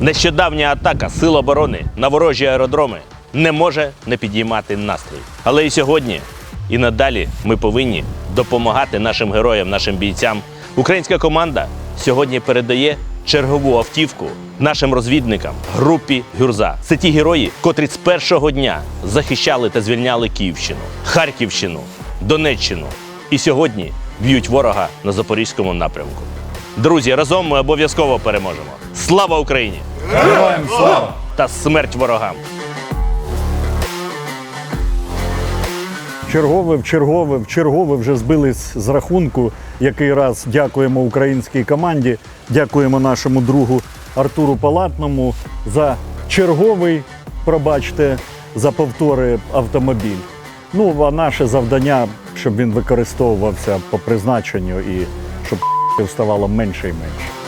Нещодавня атака Сил оборони на ворожі аеродроми не може не підіймати настрій. Але і сьогодні, і надалі ми повинні допомагати нашим героям, нашим бійцям. Українська команда сьогодні передає чергову автівку нашим розвідникам групі Гюрза. Це ті герої, котрі з першого дня захищали та звільняли Київщину, Харківщину, Донеччину і сьогодні б'ють ворога на запорізькому напрямку. Друзі, разом ми обов'язково переможемо. Слава Україні! Героям слава! Та смерть ворогам! Чергове в чергове в чергове вже збились з рахунку. Який раз дякуємо українській команді, дякуємо нашому другу Артуру Палатному за черговий, пробачте, за повтори автомобіль. Ну, а наше завдання, щоб він використовувався по призначенню і щоб ставало менше і менше.